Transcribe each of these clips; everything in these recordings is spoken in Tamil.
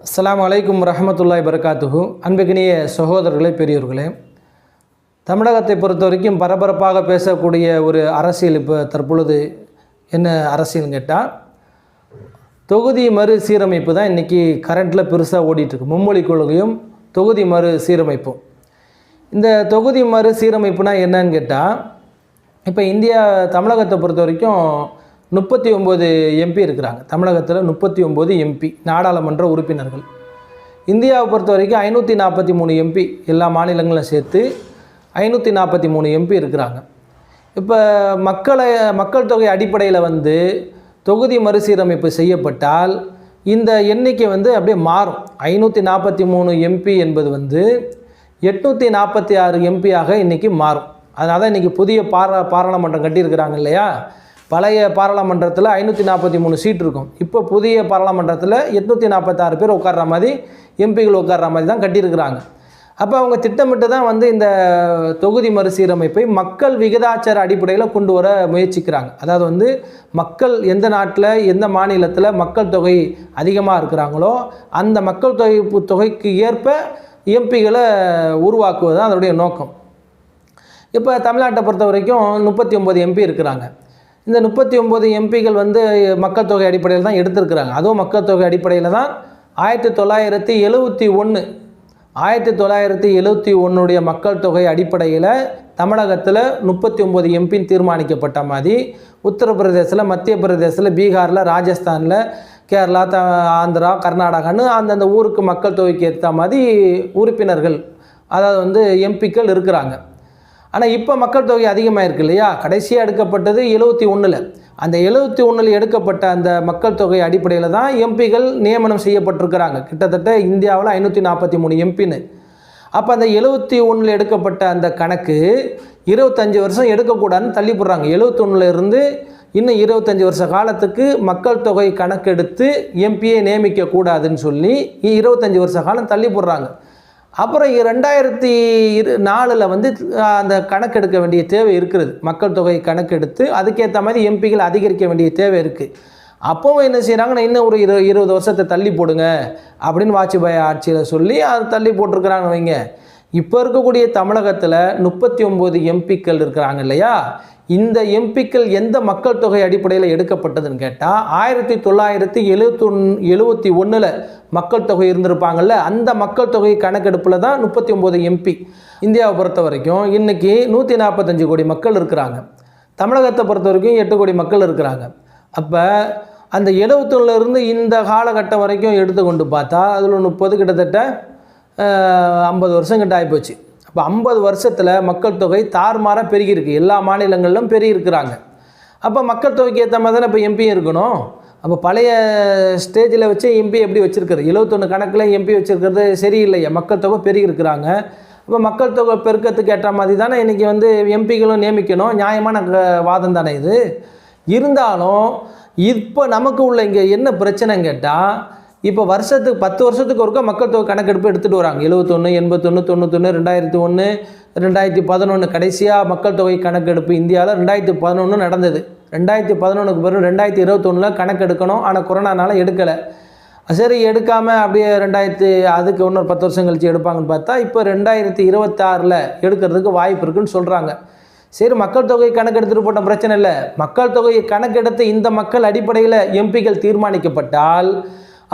அஸ்லாம் அலைக்கும் ரஹமத்துல்லாய் பரகாத்துஹு அன்புக்கினிய சகோதரர்களே பெரியோர்களே தமிழகத்தை பொறுத்த வரைக்கும் பரபரப்பாக பேசக்கூடிய ஒரு அரசியல் இப்போ தற்பொழுது என்ன அரசியல்னு கேட்டால் தொகுதி மறு சீரமைப்பு தான் இன்றைக்கி கரண்ட்டில் பெருசாக ஓடிட்டுருக்கு. மும்மொழி கொள்கையும் தொகுதி மறு சீரமைப்பும். இந்த தொகுதி மறு சீரமைப்புனா என்னன்னு கேட்டால் இப்போ இந்தியா தமிழகத்தை பொறுத்த வரைக்கும் முப்பத்தி ஒம்பது எம்பி இருக்கிறாங்க. தமிழகத்தில் முப்பத்தி ஒம்பது எம்பி நாடாளுமன்ற உறுப்பினர்கள். இந்தியாவை பொறுத்த வரைக்கும் ஐநூற்றி நாற்பத்தி மூணு எம்பி எல்லா மாநிலங்களும் சேர்த்து ஐநூற்றி நாற்பத்தி மூணு எம்பி இருக்கிறாங்க. இப்போ மக்களை மக்கள் தொகை அடிப்படையில் வந்து தொகுதி மறுசீரமைப்பு செய்யப்பட்டால் இந்த எண்ணிக்கை வந்து அப்படியே மாறும். ஐநூற்றி நாற்பத்தி மூணு எம்பி என்பது வந்து எட்நூற்றி நாற்பத்தி ஆறு எம்பியாக இன்றைக்கி மாறும். அதனால் தான் இன்றைக்கி புதிய பாரா பாராளுமன்றம் கட்டியிருக்கிறாங்க இல்லையா? பழைய பாராளுமன்றத்தில் ஐநூற்றி நாற்பத்தி மூணு சீட் இருக்கும். இப்போ புதிய பாராளுமன்றத்தில் எட்நூற்றி நாற்பத்தாறு பேர் உட்கார்ற மாதிரி எம்பிகள் உட்கார்ற மாதிரி தான் கட்டியிருக்கிறாங்க. அப்போ அவங்க திட்டமிட்டு தான் வந்து இந்த தொகுதி மறுசீரமைப்பை மக்கள் விகிதாச்சார அடிப்படையில் கொண்டு வர முயற்சிக்கிறாங்க. அதாவது வந்து மக்கள் எந்த நாட்டில் எந்த மாநிலத்தில் மக்கள் தொகை அதிகமாக இருக்கிறாங்களோ அந்த மக்கள் தொகை தொகைக்கு ஏற்ப எம்பிகளை உருவாக்குவது தான் அதனுடைய நோக்கம். இப்போ தமிழ்நாட்டை பொறுத்த வரைக்கும் முப்பத்தி ஒம்பது எம்பி இருக்கிறாங்க. இந்த முப்பத்தி ஒம்பது எம்பிகள் வந்து மக்கள் தொகை அடிப்படையில் தான் எடுத்திருக்கிறாங்க. அதுவும் மக்கள் தொகை அடிப்படையில் தான் ஆயிரத்தி தொள்ளாயிரத்தி எழுபத்தி ஒன்று ஆயிரத்தி தொள்ளாயிரத்தி எழுபத்தி ஒன்றுடைய மக்கள் தொகை அடிப்படையில் தமிழகத்தில் முப்பத்தி ஒம்பது எம்பின்னு தீர்மானிக்கப்பட்ட மாதிரி உத்தரப்பிரதேசத்தில் மத்திய பிரதேசத்தில் பீகாரில் ராஜஸ்தானில் கேரளா த ஆந்திரா கர்நாடகான்னு அந்தந்த ஊருக்கு மக்கள் தொகைக்கு ஏற்ற மாதிரி உறுப்பினர்கள் அதாவது வந்து எம்பிக்கள் இருக்கிறாங்க. ஆனால் இப்போ மக்கள் தொகை அதிகமாக இருக்கு இல்லையா? கடைசியாக எடுக்கப்பட்டது எழுபத்தி ஒன்றில் அந்த எழுபத்தி ஒன்றில் எடுக்கப்பட்ட அந்த மக்கள் தொகை அடிப்படையில் தான் எம்பிகள் நியமனம் செய்யப்பட்டிருக்கிறாங்க. கிட்டத்தட்ட இந்தியாவில் ஐநூற்றி நாற்பத்தி மூணு எம்பின்னு. அப்போ அந்த எழுபத்தி ஒன்றில் எடுக்கப்பட்ட அந்த கணக்கு இருபத்தஞ்சி வருஷம் எடுக்கக்கூடாதுன்னு தள்ளி போடுறாங்க. எழுபத்தொன்னில் இருந்து இன்னும் இருபத்தஞ்சி வருஷ காலத்துக்கு மக்கள் தொகை கணக்கெடுத்து எம்பியை நியமிக்கக்கூடாதுன்னு சொல்லி இருபத்தஞ்சி வருஷ காலம் தள்ளி போடுறாங்க. அப்புறம் ரெண்டாயிரத்தி இரு நாலில் வந்து அந்த கணக்கெடுக்க வேண்டிய தேவை இருக்கிறது. மக்கள் தொகை கணக்கெடுத்து அதுக்கேற்ற மாதிரி எம்பிகள் அதிகரிக்க வேண்டிய தேவை இருக்குது அப்போவும் என்ன செய்கிறாங்கன்னா இன்னும் ஒரு இரு இருபது வருஷத்தை தள்ளி போடுங்க அப்படின்னு வாஜ்பாய் ஆட்சியில் சொல்லி அது தள்ளி போட்டிருக்கிறாங்க வைங்க. இப்போ இருக்கக்கூடிய தமிழகத்தில் முப்பத்தி ஒம்பது எம்பிக்கள் இருக்கிறாங்க இல்லையா? இந்த எம்பிக்கள் எந்த மக்கள் தொகை அடிப்படையில் எடுக்கப்பட்டதுன்னு கேட்டால் ஆயிரத்தி தொள்ளாயிரத்தி எழுவத்தொன் எழுபத்தி ஒன்றில் மக்கள் தொகை இருந்திருப்பாங்கல்ல அந்த மக்கள் தொகை கணக்கெடுப்பில் தான் முப்பத்தி ஒம்பது எம்பி. இந்தியாவை பொறுத்த வரைக்கும் இன்றைக்கி நூற்றி நாற்பத்தஞ்சு கோடி மக்கள் இருக்கிறாங்க. தமிழகத்தை பொறுத்த வரைக்கும் எட்டு கோடி மக்கள் இருக்கிறாங்க. அப்போ அந்த 71 இந்த காலகட்டம் வரைக்கும் எடுத்துக்கொண்டு பார்த்தா அதில் முப்பது கிட்டத்தட்ட ஐம்பது வருஷம் கிட்ட ஆகிப்போச்சு அப்போ ஐம்பது வருஷத்தில் மக்கள் தொகை தாறுமாறாக பெருகியிருக்கு. எல்லா மாநிலங்களிலும் பெருகியிருக்கிறாங்க. அப்போ மக்கள் தொகைக்கு ஏற்ற மாதிரி தானே இப்போ எம்பியும் இருக்கணும். அப்போ பழைய ஸ்டேஜில் வச்சு எம்பி எப்படி வச்சுருக்கிறது? எழுபத்தொன்று கணக்கில் எம்பி வச்சுருக்கிறது சரியில்லையா. மக்கள் தொகை பெருகியிருக்கிறாங்க. இப்போ மக்கள் தொகை பெருக்கத்துக்கு ஏற்ற மாதிரி தானே இன்றைக்கி வந்து எம்பிகளும் நியமிக்கணும். நியாயமான க- வாதம் தானே இது. இருந்தாலும் இப்போ நமக்கு உள்ள இங்கே என்ன பிரச்சனைன்னு கேட்டால் இப்போ வருஷத்துக்கு பத்து வருஷத்துக்கு ஒருக்கா மக்கள் தொகை கணக்கெடுப்பு எடுத்துகிட்டு வராங்க. எழுபத்தொன்று எண்பத்தொன்று தொண்ணூத்தொன்று ரெண்டாயிரத்தி ஒன்று ரெண்டாயிரத்தி பதினொன்று கடைசியாக மக்கள் தொகை கணக்கெடுப்பு இந்தியாவில் ரெண்டாயிரத்தி பதினொன்று நடந்தது. ரெண்டாயிரத்தி பதினொன்றுக்கு பிறகு ரெண்டாயிரத்தி இருபத்தொன்னில் கணக்கெடுக்கணும். ஆனால் கொரோனானால எடுக்கலை. சரி எடுக்காமல் அப்படியே ரெண்டாயிரத்தி அதுக்கு இன்னொரு பத்து வருஷம் கழிச்சு எடுப்பாங்கன்னு பார்த்தா இப்போ ரெண்டாயிரத்தி இருபத்தாறில் எடுக்கிறதுக்கு வாய்ப்பு இருக்குன்னு சொல்கிறாங்க சரி மக்கள் தொகை கணக்கெடுத்துட்டு போட்ட பிரச்சனை இல்லை. மக்கள் தொகையை கணக்கெடுத்து இந்த மக்கள் அடிப்படையில் எம்பிகள் தீர்மானிக்கப்பட்டால்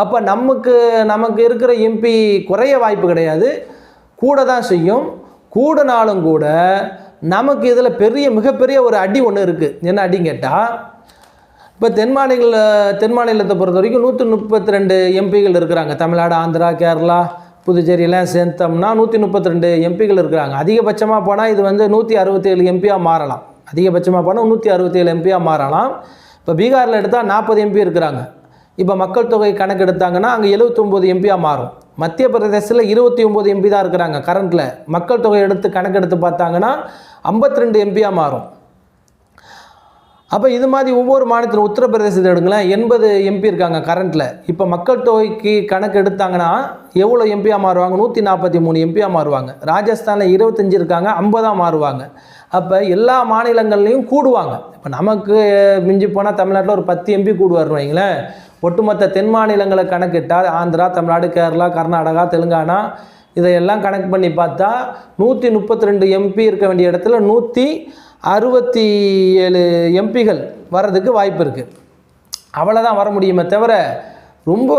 அப்போ நமக்கு நமக்கு இருக்கிற எம்பி குறைய வாய்ப்பு கிடையாது. கூட தான் செய்யும். கூடனாலும் கூட நமக்கு இதில் பெரிய மிகப்பெரிய ஒரு அடி ஒன்று இருக்குது என்ன அடின்னு கேட்டால் இப்போ தென் மாநில தென் மாநிலத்தை பொறுத்த வரைக்கும் நூற்றி முப்பத்தி ரெண்டு எம்பிகள் இருக்கிறாங்க. தமிழ்நாடு ஆந்திரா கேரளா புதுச்சேரியெல்லாம் சேர்த்தோம்னா நூற்றி முப்பத்தி ரெண்டு எம்பிகள் இருக்கிறாங்க. அதிகபட்சமாக போனால் இது வந்து நூற்றி அறுபத்தேழு எம்பியாக மாறலாம். அதிகபட்சமாக போனால் நூற்றி அறுபத்தேழு எம்பியாக மாறலாம். இப்போ பீகாரில் எடுத்தால் நாற்பது எம்பி இருக்கிறாங்க. இப்போ மக்கள் தொகை கணக்கெடுத்தாங்கன்னா அங்கே எழுபத்தொம்போது எம்பியாக மாறும். மத்திய பிரதேசத்தில் இருபத்தி ஒம்பது எம்பி தான் இருக்கிறாங்க கரண்ட்டில் மக்கள் தொகை எடுத்து கணக்கெடுத்து பார்த்தாங்கன்னா 52 ரெண்டு எம்பியாக மாறும். அப்போ இது மாதிரி ஒவ்வொரு மாநிலத்தில் உத்தரப்பிரதேசத்தை எடுங்களேன் எண்பது எம்பி இருக்காங்க கரண்ட்டில் இப்போ மக்கள் தொகைக்கு கணக்கு எடுத்தாங்கன்னா எவ்வளோ எம்பியாக மாறுவாங்க? நூற்றி நாற்பத்தி மூணு எம்பியாக மாறுவாங்க. ராஜஸ்தானில் இருபத்தஞ்சி இருக்காங்க ஐம்பதாக மாறுவாங்க. அப்போ எல்லா மாநிலங்கள்லேயும் கூடுவாங்க. இப்போ நமக்கு மிஞ்சி போனால் தமிழ்நாட்டில் ஒரு பத்து எம்பி கூடுவார்னு வைங்களேன். ஒட்டுமொத்த தென் மாநிலங்களை கணக்கிட்டால் ஆந்திரா தமிழ்நாடு கேரளா கர்நாடகா தெலுங்கானா இதையெல்லாம் கணக்கு பண்ணி பார்த்தா நூற்றி முப்பத்தி ரெண்டு எம்பி இருக்க வேண்டிய இடத்துல நூற்றி அறுபத்தி ஏழு எம்பிகள் வர்றதுக்கு வாய்ப்பு இருக்குது அவ்வளோதான் வர முடியுமே தவிர ரொம்ப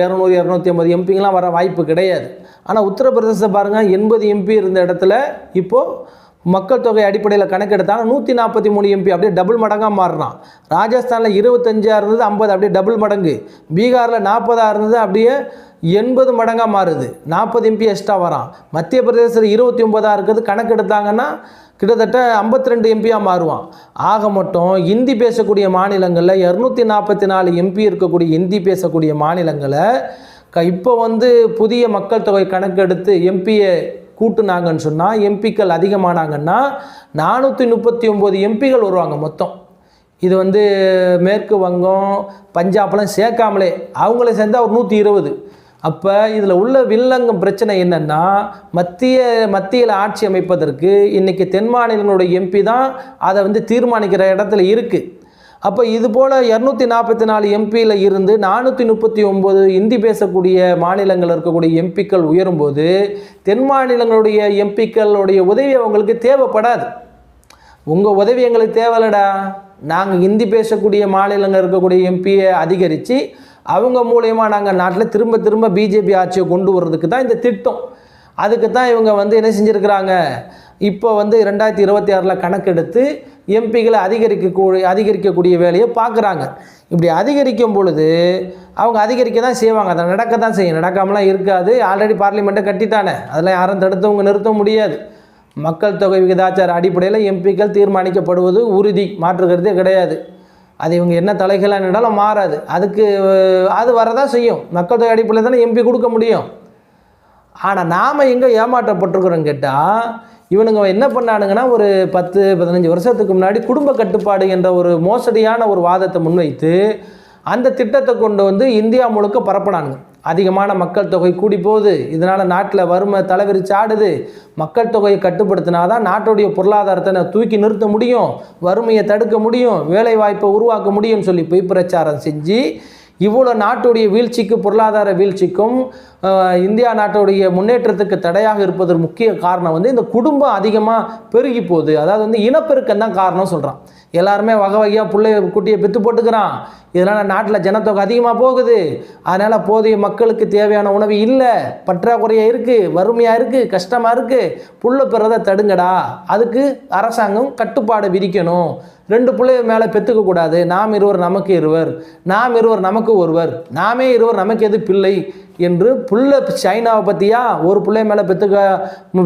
இரநூறு இரநூத்தி ஐம்பது எம்பிங்கெலாம் வர வாய்ப்பு கிடையாது. ஆனால் உத்தரப்பிரதேசத்தை பாருங்கள் எண்பது எம்பி இருந்த இடத்துல இப்போது மக்கள் தொகை அடிப்படையில் கணக்கெடுத்தாலும் நூற்றி நாற்பத்தி மூணு எம்பி அப்படியே டபுள் மடங்காக மாறுறான். ராஜஸ்தானில் இருபத்தஞ்சாக இருந்தது ஐம்பது அப்படியே டபுள் மடங்கு. பீகாரில் நாற்பதாக இருந்தது அப்படியே எண்பது மடங்காக மாறுது. நாற்பது எம்பி எக்ஸ்ட்ரா வரான். மத்திய பிரதேசத்தில் இருபத்தி ஒன்பதாக இருக்கிறது கணக்கெடுத்தாங்கன்னா கிட்டத்தட்ட ஐம்பத்தி ரெண்டு எம்பியாக மாறுவான். ஆக மட்டும் இந்தி பேசக்கூடிய மாநிலங்களில் இரநூத்தி நாற்பத்தி நாலு எம்பி இருக்கக்கூடிய இந்தி பேசக்கூடிய மாநிலங்களை க இப்போ வந்து புதிய மக்கள் தொகை கணக்கெடுத்து எம்பியை கூட்டுனாங்கன்னு சொன்னால் எம்பிக்கள் அதிகமானாங்கன்னா நானூற்றி முப்பத்தி ஒம்பது எம்பிகள் வருவாங்க மொத்தம். இது வந்து மேற்கு வங்கம் பஞ்சாப்லாம் சேர்க்காமலே அவங்கள சேர்ந்தா ஒரு நூற்றி இருபது. அப்போ இதில் உள்ள வில்லங்கம் பிரச்சனை என்னென்னா மத்திய மத்தியில் ஆட்சி அமைப்பதற்கு இன்றைக்கி தென் மாநிலங்களுடைய எம்பி தான் அதை வந்து தீர்மானிக்கிற இடத்துல இருக்குது அப்போ இது போல் இரநூத்தி நாற்பத்தி நாலு எம்பியில் இருந்து நானூற்றி முப்பத்தி ஒம்பது இந்தி பேசக்கூடிய மாநிலங்கள் இருக்கக்கூடிய எம்பிக்கள் உயரும்போது தென் மாநிலங்களுடைய எம்பிக்களுடைய உதவி அவங்களுக்கு தேவைப்படாது. உங்கள் உதவி எங்களுக்கு தேவையில்லடா. நாங்கள் ஹிந்தி பேசக்கூடிய மாநிலங்கள் இருக்கக்கூடிய எம்பியை அதிகரித்து அவங்க மூலயமா நாங்கள் நாட்டில் திரும்ப திரும்ப பிஜேபி ஆட்சியை கொண்டு வர்றதுக்கு தான் இந்த திட்டம். அதுக்கு தான் இவங்க வந்து என்ன செஞ்சுருக்கிறாங்க? இப்போ வந்து ரெண்டாயிரத்தி இருபத்தி ஆறில் கணக்கெடுத்து எம்பிகளை அதிகரிக்கக்கூடிய அதிகரிக்கக்கூடிய வேலையை பார்க்குறாங்க. இப்படி அதிகரிக்கும் பொழுது அவங்க அதிகரிக்க தான் செய்வாங்க. அதை நடக்க தான் செய்யும். நடக்காமலாம் இருக்காது. ஆல்ரெடி பார்லிமெண்ட்டை கட்டிட்டானே. அதெல்லாம் யாரும் தடுத்தவங்க நிறுத்த முடியாது. மக்கள் தொகை விகிதாச்சார அடிப்படையில் எம்பிக்கள் தீர்மானிக்கப்படுவது உறுதி. மாற்றுக்கிறதே கிடையாது. அது இவங்க என்ன தலைகளாக நின்றாலும் மாறாது. அதுக்கு அது வரதான் செய்யும். மக்கள் தொகை அடிப்படையில் தானே எம்பி கொடுக்க முடியும். ஆனால் நாம் எங்கே ஏமாற்றப்பட்டிருக்கிறோம் கேட்டால் இவனுங்க என்ன பண்ணானுங்கன்னா ஒரு பத்து பதினஞ்சு வருஷத்துக்கு முன்னாடி குடும்ப கட்டுப்பாடு என்ற ஒரு மோசடியான ஒரு வாதத்தை முன்வைத்து அந்த திட்டத்தை கொண்டு வந்து இந்தியா முழுக்க பரப்பினானுங்க. அதிகமான மக்கள் தொகை கூடி போகுது. இதனால் நாட்டில் வறுமை தலைவிரிச்சு ஆடுது. மக்கள் தொகையை கட்டுப்படுத்தினா தான் நாட்டுடைய பொருளாதாரத்தை நான் தூக்கி நிறுத்த முடியும் வறுமையை தடுக்க முடியும் வேலைவாய்ப்பை உருவாக்க முடியும்னு சொல்லி பொய் பிரச்சாரம் செஞ்சு இவ்வளோ நாட்டுடைய வீழ்ச்சிக்கு பொருளாதார வீழ்ச்சிக்கும் இந்தியா நாட்டுடைய முன்னேற்றத்துக்கு தடையாக இருப்பதற்கு முக்கிய காரணம் வந்து இந்த குடும்பம் அதிகமாக பெருகி போகுது. அதாவது வந்து இனப்பெருக்கம் தான் காரணம் சொல்கிறான் எல்லாருமே வகை வகையாக பிள்ளை குட்டியை பெற்று போட்டுக்கிறான். இதனால் நாட்டில் ஜனத்தொகை அதிகமாக போகுது. அதனால் போதிய மக்களுக்கு தேவையான உணவு இல்லை. பற்றாக்குறையாக இருக்குது வறுமையாக இருக்குது கஷ்டமாக இருக்குது புள்ள பெறதை தடுங்கடா. அதுக்கு அரசாங்கம் கட்டுப்பாடு விதிக்கணும். ரெண்டு பிள்ளைய மேலே பெற்றுக்கக்கூடாது நாம் இருவர் நமக்கு இருவர். நாம் இருவர் நமக்கு ஒருவர். நாமே இருவர் நமக்கு எது பிள்ளை? என்று புள்ள சைனாவை பற்றியா ஒரு பிள்ளை மேலே பெற்றுக்க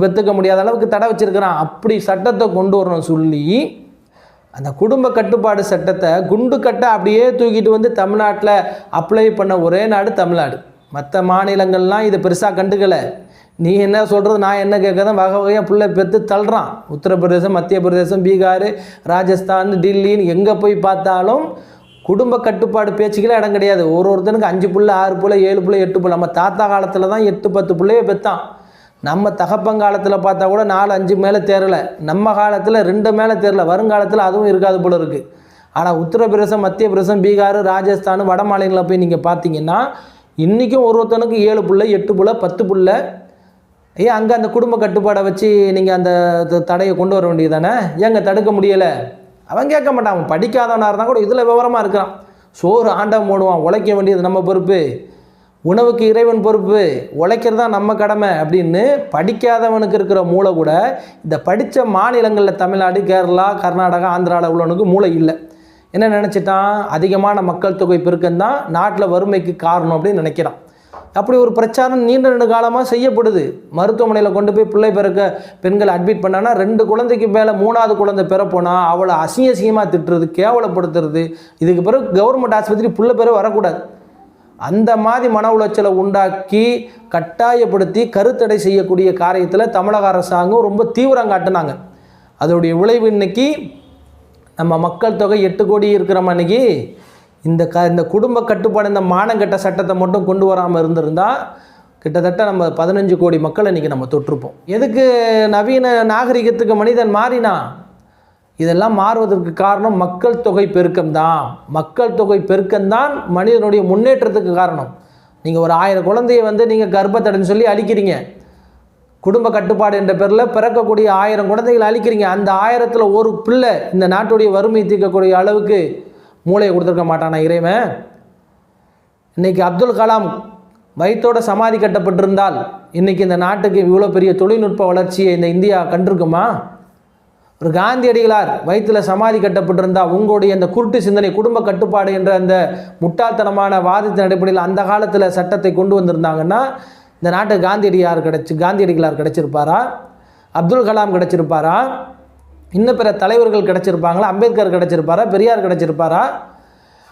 பெற்றுக்க முடியாத அளவுக்கு தடை வச்சிருக்கிறான். அப்படி சட்டத்தை கொண்டு வரணும் சொல்லி அந்த குடும்ப கட்டுப்பாடு சட்டத்தை குண்டு கட்ட அப்படியே தூக்கிட்டு வந்து தமிழ்நாட்டில் அப்ளை பண்ண ஒரே நாடு தமிழ்நாடு. மற்ற மாநிலங்கள்லாம் இதை பெருசாக கண்டுக்கலை. நீ என்ன சொல்கிறது நான் என்ன கேட்குறேன் வகை வகையாக பிள்ளை பெற்று தள்ளுறான். உத்தரப்பிரதேசம் மத்திய பிரதேசம் பீகார் ராஜஸ்தான் டில்லின்னு எங்கே போய் பார்த்தாலும் குடும்ப கட்டுப்பாடு பேச்சுக்கெல்லாம் இடம் கிடையாது. ஒரு ஒருத்தனுக்கு அஞ்சு புள்ள ஆறு புள்ள ஏழு புள்ள எட்டு புள்ள. நம்ம தாத்தா காலத்தில் தான் எட்டு பத்து பிள்ளையே பெற்றான் நம்ம தகப்பங்காலத்தில் பார்த்தா கூட நாலு அஞ்சு மேலே தேரலை நம்ம காலத்தில் ரெண்டு மேலே தேரல வருங்காலத்தில் அதுவும் இருக்காது போல இருக்குது ஆனால் உத்தரப்பிரதேசம் மத்திய பிரதேசம் பீகார் ராஜஸ்தான் வட மாநிலங்களில் போய் நீங்கள் பார்த்தீங்கன்னா இன்றைக்கும் ஒரு ஒருத்தனுக்கு ஏழு புள்ள எட்டு புள்ள பத்து புள்ள. ஏன் அங்கே அந்த குடும்ப கட்டுப்பாடை வச்சு நீங்கள் அந்த தடையை கொண்டு வர வேண்டியது தானே ஏங்க தடுக்க முடியலை? அவன் கேட்க மாட்டான். அவன் படிக்காதவனாக இருந்தால் கூட இதில் விவரமாக இருக்கிறான். சோறு ஆண்டவன் போடுவான். உழைக்க வேண்டியது நம்ம பொறுப்பு. உணவுக்கு இறைவன் பொறுப்பு உழைக்கிறது தான் நம்ம கடமை அப்படின்னு படிக்காதவனுக்கு இருக்கிற மூளை கூட இந்த படித்த மாநிலங்களில் தமிழ்நாடு கேரளா கர்நாடகா ஆந்திராவில் உள்ளவனுக்கு மூளை இல்லை. என்ன நினச்சிட்டான்? அதிகமான மக்கள் தொகை பெருக்கம் தான் நாட்டில் வறுமைக்கு காரணம் அப்படின்னு நினைக்கிறான். அப்படி ஒரு பிரச்சாரம் நீண்ட நெடு காலமாக செய்யப்படுது. மருத்துவமனையில் கொண்டு போய் பிள்ளை பிறக்க பெண்கள் அட்மிட் பண்ணானா ரெண்டு குழந்தைக்கு மேலே மூணாவது குழந்தை பிறப்போனா அவளை அசிங்க அசிங்கமாக திட்டுறது கேவலப்படுத்துறது இதுக்கு பிறகு கவர்மெண்ட் ஆஸ்பத்திரி பிள்ளை பேர் வரக்கூடாது. அந்த மாதிரி மன உளைச்சலை உண்டாக்கி கட்டாயப்படுத்தி கருத்தடை செய்யக்கூடிய காரியத்தில் தமிழக அரசாங்கம் ரொம்ப தீவிரம் காட்டினாங்க. அதோடைய விளைவு இன்னைக்கு நம்ம மக்கள் தொகை எட்டு கோடி இருக்கிற அன்றைக்கி இந்த க இந்த குடும்ப கட்டுப்பாடு இந்த மானங்கெட்ட சட்டத்தை மட்டும் கொண்டு வராமல் இருந்திருந்தால் கிட்டத்தட்ட நம்ம பதினஞ்சு கோடி மக்கள் இன்றைக்கி நம்ம தொட்டிருப்போம் எதுக்கு நவீன நாகரிகத்துக்கு மனிதன் மாறினா? இதெல்லாம் மாறுவதற்கு காரணம் மக்கள் தொகை பெருக்கம்தான். மக்கள் தொகை பெருக்கம்தான் மனிதனுடைய முன்னேற்றத்துக்கு காரணம். நீங்கள் ஒரு ஆயிரம் குழந்தைய வந்து நீங்கள் கர்ப்பத்தடைன்னு சொல்லி அழிக்கிறீங்க. குடும்ப கட்டுப்பாடு என்ற பேரில் பிறக்கக்கூடிய ஆயிரம் குழந்தைகளை அழிக்கிறீங்க. அந்த ஆயிரத்தில் ஒரு பிள்ளை இந்த நாட்டுடைய வறுமையை தீர்க்கக்கூடிய அளவுக்கு மூளையை கொடுத்துருக்க மாட்டானா இறைவன்? இன்னைக்கு அப்துல் கலாம் வயிற்றோட சமாதி கட்டப்பட்டிருந்தால் இன்னைக்கு இந்த நாட்டுக்கு இவ்வளோ பெரிய தொழில்நுட்ப வளர்ச்சியை இந்த இந்தியா கண்டிருக்குமா? ஒரு காந்தியடிகளார் வயிற்றுல சமாதி கட்டப்பட்டிருந்தா உங்களுடைய அந்த குருட்டு சிந்தனை குடும்ப கட்டுப்பாடு என்ற அந்த முட்டாள்தனமான வாதத்தின் அடிப்படையில் அந்த காலத்தில் சட்டத்தை கொண்டு வந்திருந்தாங்கன்னா இந்த நாட்டு காந்தியடியார் கிடச்சி காந்தியடிகளார் கிடச்சிருப்பாரா? அப்துல் கலாம் கிடச்சிருப்பாரா? இன்னும் பிற தலைவர்கள் கிடச்சிருப்பாங்களா? அம்பேத்கர் கிடச்சிருப்பாரா? பெரியார் கிடச்சிருப்பாரா?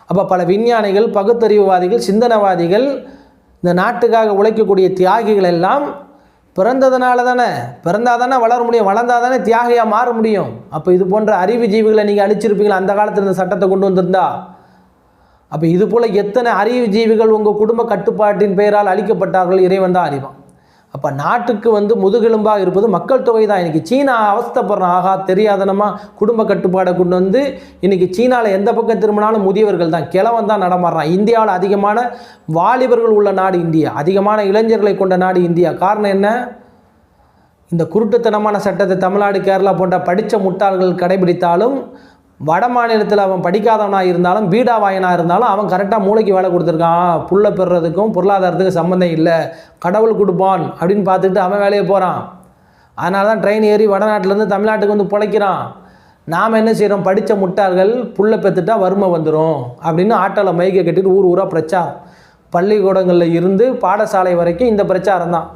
அப்போ பல விஞ்ஞானிகள் பகுத்தறிவுவாதிகள் சிந்தனவாதிகள் இந்த நாட்டுக்காக உழைக்கக்கூடிய தியாகிகள் எல்லாம் பிறந்ததுனால தானே பிறந்தால் தானே வளர முடியும் வளர்ந்தால் தானே தியாகியாக மாற முடியும்? அப்போ இது போன்ற அறிவு ஜீவிகளை நீங்கள் அழிச்சிருப்பீங்களா? அந்த காலத்தில் இந்த சட்டத்தை கொண்டு வந்திருந்தா? அப்போ இது போல் எத்தனை அறிவு ஜீவிகள் உங்கள் குடும்ப கட்டுப்பாட்டின் பெயரால் அழிக்கப்பட்டார்கள்? இறைவன் தான் அறிவான். அப்போ நாட்டுக்கு வந்து முதுகெலும்பாக இருப்பது மக்கள் தொகை தான். இன்றைக்கி சீனா அவஸ்தைப்படுறான் ஆகா தெரியாதனமா குடும்ப கட்டுப்பாடை கொண்டு வந்து இன்றைக்கி சீனாவில் எந்த பக்கம் திரும்பினாலும் முதியவர்கள் தான். கிழவன் தான் நடமாடுறான். இந்தியாவில் அதிகமான வாலிபர்கள் உள்ள நாடு இந்தியா. அதிகமான இளைஞர்களை கொண்ட நாடு இந்தியா. காரணம் என்ன? இந்த குருட்டுத்தனமான சட்டத்தை தமிழ்நாடு கேரளா போன்ற படித்த முட்டாள்கள் கடைபிடித்தாலும் வட மாநிலத்தில் அவன் படிக்காதவனாக இருந்தாலும் பீடாவாயனாக இருந்தாலும் அவன் கரெக்டாக மூளைக்கு வேலை கொடுத்துருக்கான். புல்லை பெறுறதுக்கும் பொருளாதாரத்துக்கும் சம்மந்தம் இல்லை. கடவுள் கொடுப்பான் அப்படின்னு பார்த்துட்டு அவன் வேலையை போகிறான் அதனால தான் ட்ரெயின் ஏறி வடநாட்டிலேருந்து தமிழ்நாட்டுக்கு வந்து பிழைக்கிறான். நாம் என்ன செய்கிறோம் படித்த முட்டாள்கள் புல்லை பெற்றுட்டா வறுமை வந்துடும் அப்படின்னு ஆட்டோவில் மைக்கை கட்டிட்டு ஊர் ஊராக பிரச்சாரம். பள்ளிக்கூடங்களில் இருந்து பாடசாலை வரைக்கும் இந்த பிரச்சாரம் தான்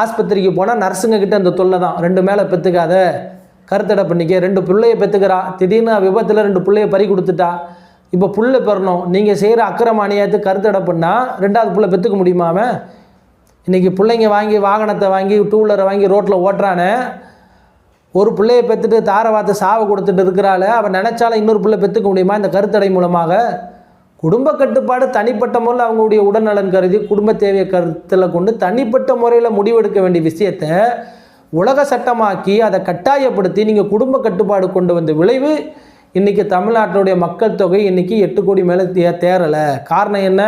ஆஸ்பத்திரிக்கு போனால் நர்ஸுங்க கிட்ட அந்த தொல்லை தான் ரெண்டு மேலே பெற்றுக்காத கருத்தடை பண்ணிக்க ரெண்டு பிள்ளையை பெற்றுக்கிறா திடீர்னு விபத்தில் ரெண்டு பிள்ளைய பறி கொடுத்துட்டா. இப்போ புள்ள பெறணும். நீங்கள் செய்கிற அக்கிரம அநியாயத்து கருத்தடை பண்ணால் ரெண்டாவது புள்ள பெற்றுக்க முடியுமா அவன்? இன்றைக்கி பிள்ளைங்க வாங்கி வாகனத்தை வாங்கி டூ வீலரை வாங்கி ரோட்டில் ஓட்டுறானே. ஒரு பிள்ளையை பெற்றுட்டு தாரை வார்த்தை சாவை கொடுத்துட்டு இருக்கிறாள். அவன் நினச்சாலும் இன்னொரு பிள்ளை பெற்றுக்க முடியுமா? இந்த கருத்தடை மூலமாக. குடும்ப கட்டுப்பாடு தனிப்பட்ட முறையில் அவங்களுடைய உடல்நலன் கருதி குடும்ப தேவையை கருத்தில் கொண்டு தனிப்பட்ட முறையில் முடிவெடுக்க வேண்டிய விஷயத்தை உலக சட்டமாக்கி அதை கட்டாயப்படுத்தி நீங்கள் குடும்ப கட்டுப்பாடு கொண்டு வந்த விளைவு இன்றைக்கி தமிழ்நாட்டினுடைய மக்கள் தொகை இன்றைக்கி எட்டு கோடி மேலே தே தேரலை காரணம் என்ன?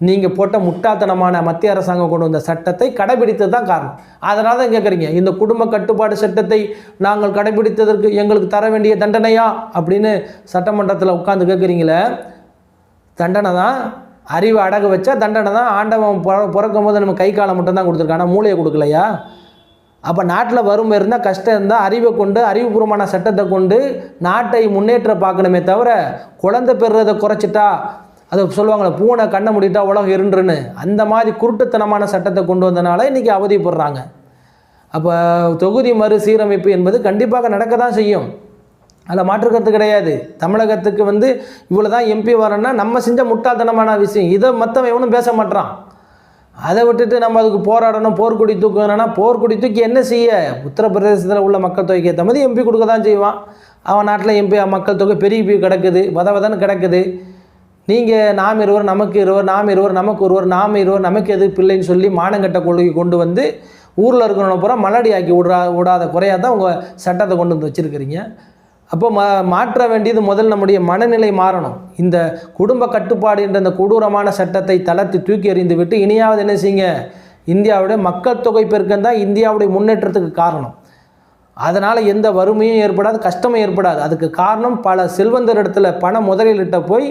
நீங்கள் போட்ட முட்டாள்தனமான மத்திய அரசாங்கம் கொண்டு வந்த சட்டத்தை கடைபிடித்தது தான் காரணம். அதனால தான் கேட்குறீங்க இந்த குடும்ப கட்டுப்பாடு சட்டத்தை நாங்கள் கடைபிடித்ததற்கு எங்களுக்கு தர வேண்டிய தண்டனையா? அப்படின்னு சட்டமன்றத்தில் உட்காந்து கேட்குறீங்களே தண்டனை தான். அறிவை அடகு வச்சா தண்டனை தான். ஆண்டவன் பிற பிறக்கும் போது நம்ம கை காலை மட்டும்தான் கொடுத்துருக்கான் ஆனால் மூளையை கொடுக்கலையா? அப்போ நாட்டில் வறுமை இருந்தால் கஷ்டம் இருந்தால் அறிவை கொண்டு அறிவுபூர்வமான சட்டத்தை கொண்டு நாட்டை முன்னேற்ற பார்க்கணுமே தவிர குழந்தை பெறுறதை குறைச்சிட்டா அது சொல்லுவாங்களே பூனை கண்ணை முடிட்டா உலகம் இருண்டுன்னு அந்த மாதிரி குருட்டுத்தனமான சட்டத்தை கொண்டு வந்தனால இன்றைக்கி அவதிப்படுறாங்க. அப்போ தொகுதி மறு சீரமைப்பு என்பது கண்டிப்பாக நடக்க தான் செய்யும். அதில் மாற்றுக்கிறது கிடையாது. தமிழகத்துக்கு வந்து இவ்வளோ தான் எம்பி வரேன்னா நம்ம செஞ்ச முட்டாள்தனமான விஷயம். இதை மற்றவன் எவனும் பேச மாட்டான் அதை விட்டுட்டு நம்ம அதுக்கு போராடணும் போர்க்குடி தூக்கணும்னா போர்க்குடி தூக்கி என்ன செய்ய? உத்தரப்பிரதேசத்தில் உள்ள மக்கள் தொகைக்கு ஏற்ற மாதிரி எம்பி கொடுக்க தான் செய்வான். அவன் நாட்டில் எம்பி மக்கள் தொகை பெரிய பெரிய கிடக்குது வத வதன்னு கிடக்குது. நீங்கள் நாம் இருவர் நமக்கு இருவர் நாம் இருவர் நமக்கு ஒருவர் நாம் இருவர் நமக்கு எது பிள்ளைன்னு சொல்லி மானங்கட்ட கொள்கை கொண்டு வந்து ஊரில் இருக்கிறவங்க பூரா மலடி ஆக்கி விடுறா விடாத குறையாக தான் உங்கள் சட்டத்தை கொண்டு வந்து வச்சுருக்கிறீங்க. அப்போ மா மாற்ற வேண்டியது முதல் நம்முடைய மனநிலை மாறணும். இந்த குடும்ப கட்டுப்பாடு என்ற இந்த கொடூரமான சட்டத்தை தளர்த்தி தூக்கி எறிந்து விட்டு இனியாவது என்ன செய்யுங்க? இந்தியாவுடைய மக்கள் தொகை பெருக்கம் தான் இந்தியாவுடைய முன்னேற்றத்துக்கு காரணம். அதனால் எந்த வறுமையும் ஏற்படாது கஷ்டமும் ஏற்படாது. அதுக்கு காரணம் பல செல்வந்தர் இடத்துல பண முதலீடுகிட்ட போய்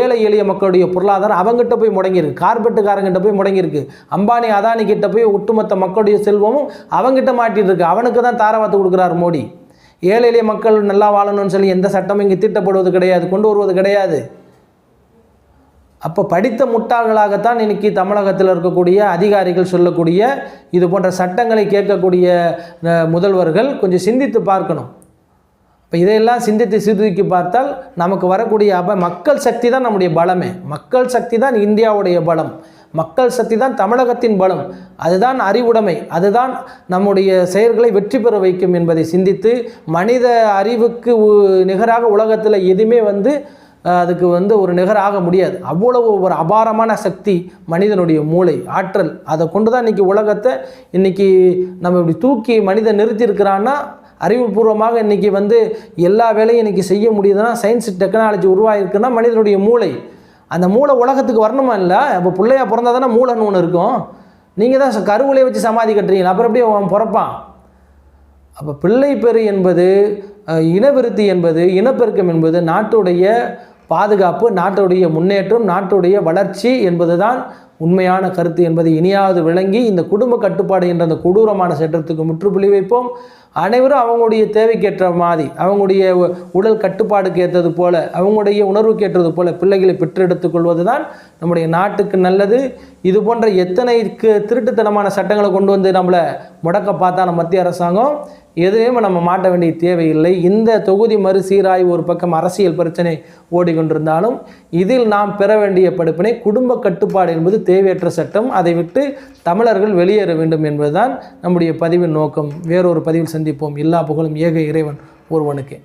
ஏழை எளிய மக்களுடைய பொருளாதாரம் அவங்ககிட்ட போய் முடங்கியிருக்கு. கார்பெட்டுக்காரங்கிட்ட போய் முடங்கியிருக்கு. அம்பானி அதானி கிட்ட போய் ஒட்டுமொத்த மக்களுடைய செல்வமும் அவங்ககிட்ட மாட்டிட்டு இருக்கு அவனுக்கு தான் தாரவாத்து கொடுக்குறாரு மோடி. ஏழை எளிய மக்கள் நல்லா வாழணும்னு சொல்லி எந்த சட்டமும் இங்கே தீட்டப்படுவது கிடையாது கொண்டு வருவது கிடையாது. அப்போ படித்த முட்டாள்களாகத்தான் இன்னைக்கு தமிழகத்தில் இருக்கக்கூடிய அதிகாரிகள் சொல்லக்கூடிய இது போன்ற சட்டங்களை கேட்கக்கூடிய முதல்வர்கள் கொஞ்சம் சிந்தித்து பார்க்கணும். இப்போ இதையெல்லாம் சிந்தித்து சீர்தூக்கி பார்த்தால் நமக்கு வரக்கூடிய அப மக்கள் சக்தி தான் நம்முடைய பலமே. மக்கள் சக்தி தான் இந்தியாவுடைய பலம். மக்கள் சக்தி தான் தமிழகத்தின் பலம். அதுதான் அறிவுடைமை. அதுதான் நம்முடைய செயல்களை வெற்றி பெற வைக்கும் என்பதை சிந்தித்து மனித அறிவுக்கு உ- நிகராக உலகத்தில் எதுவுமே வந்து அதுக்கு வந்து ஒரு நிகராக முடியாது. அவ்வளவு ஒரு அபாரமான சக்தி மனிதனுடைய மூளை ஆற்றல். அதை கொண்டு தான் இன்றைக்கி உலகத்தை இன்றைக்கி நம்ம இப்படி தூக்கி மனிதன் நிறுத்தியிருக்கிறான்னா அறிவுபூர்வமாக இன்றைக்கி வந்து எல்லா வேலையும் இன்றைக்கி செய்ய முடியுதுன்னா சயின்ஸ் டெக்னாலஜி உருவாகிருக்குன்னா மனிதனுடைய மூளை. அந்த மூளை உலகத்துக்கு வரணுமா இல்லை? அப்போ பிள்ளையா பிறந்தா தானே மூளைன்னு ஒன்று இருக்கும். நீங்கள் தான் ச- கருவிலே வச்சு சமாதி கட்டுறீங்களா? அப்புறம் எப்படி அவன் பிறப்பான்? அப்போ பிள்ளை பெரு என்பது இனவிருத்தி என்பது இனப்பெருக்கம் என்பது நாட்டுடைய பாதுகாப்பு நாட்டுடைய முன்னேற்றம் நாட்டுடைய வளர்ச்சி என்பதுதான் உண்மையான கருத்து என்பதை இனியாவது விளங்கி இந்த குடும்ப கட்டுப்பாடு என்ற அந்த கொடூரமான சட்டத்துக்கு முற்றுப்புள்ளி வைப்போம். அனைவரும் அவங்களுடைய தேவைக்கேற்ற மாதிரி அவங்களுடைய உடல் கட்டுப்பாடுக்கு ஏற்றது போல அவங்களுடைய உணர்வுக்கு ஏற்றது போல பிள்ளைகளை பெற்றெடுத்துக் கொள்வது தான் நம்முடைய நாட்டுக்கு நல்லது. இது போன்ற எத்தனை திருட்டுத்தனமான சட்டங்களை கொண்டு வந்து நம்மளை முடக்க பார்த்தா நம்ம மத்திய அரசாங்கம் எதுலேயுமே நம்ம மாட்ட வேண்டிய தேவையில்லை. இந்த தொகுதி மறுசீராய்வு ஒரு பக்கம் அரசியல் பிரச்சனை ஓடிக்கொண்டிருந்தாலும் இதில் நாம் பெற வேண்டிய படிப்பினை குடும்ப கட்டுப்பாடு என்பது தேவையற்ற சட்டம். அதை விட்டு தமிழர்கள் வெளியேற வேண்டும் என்பதுதான் நம்முடைய பதிவின் நோக்கம். வேறொரு பதிவில் சந்திப்போம். எல்லா புகழும் ஏக இறைவன் ஒருவனுக்கு.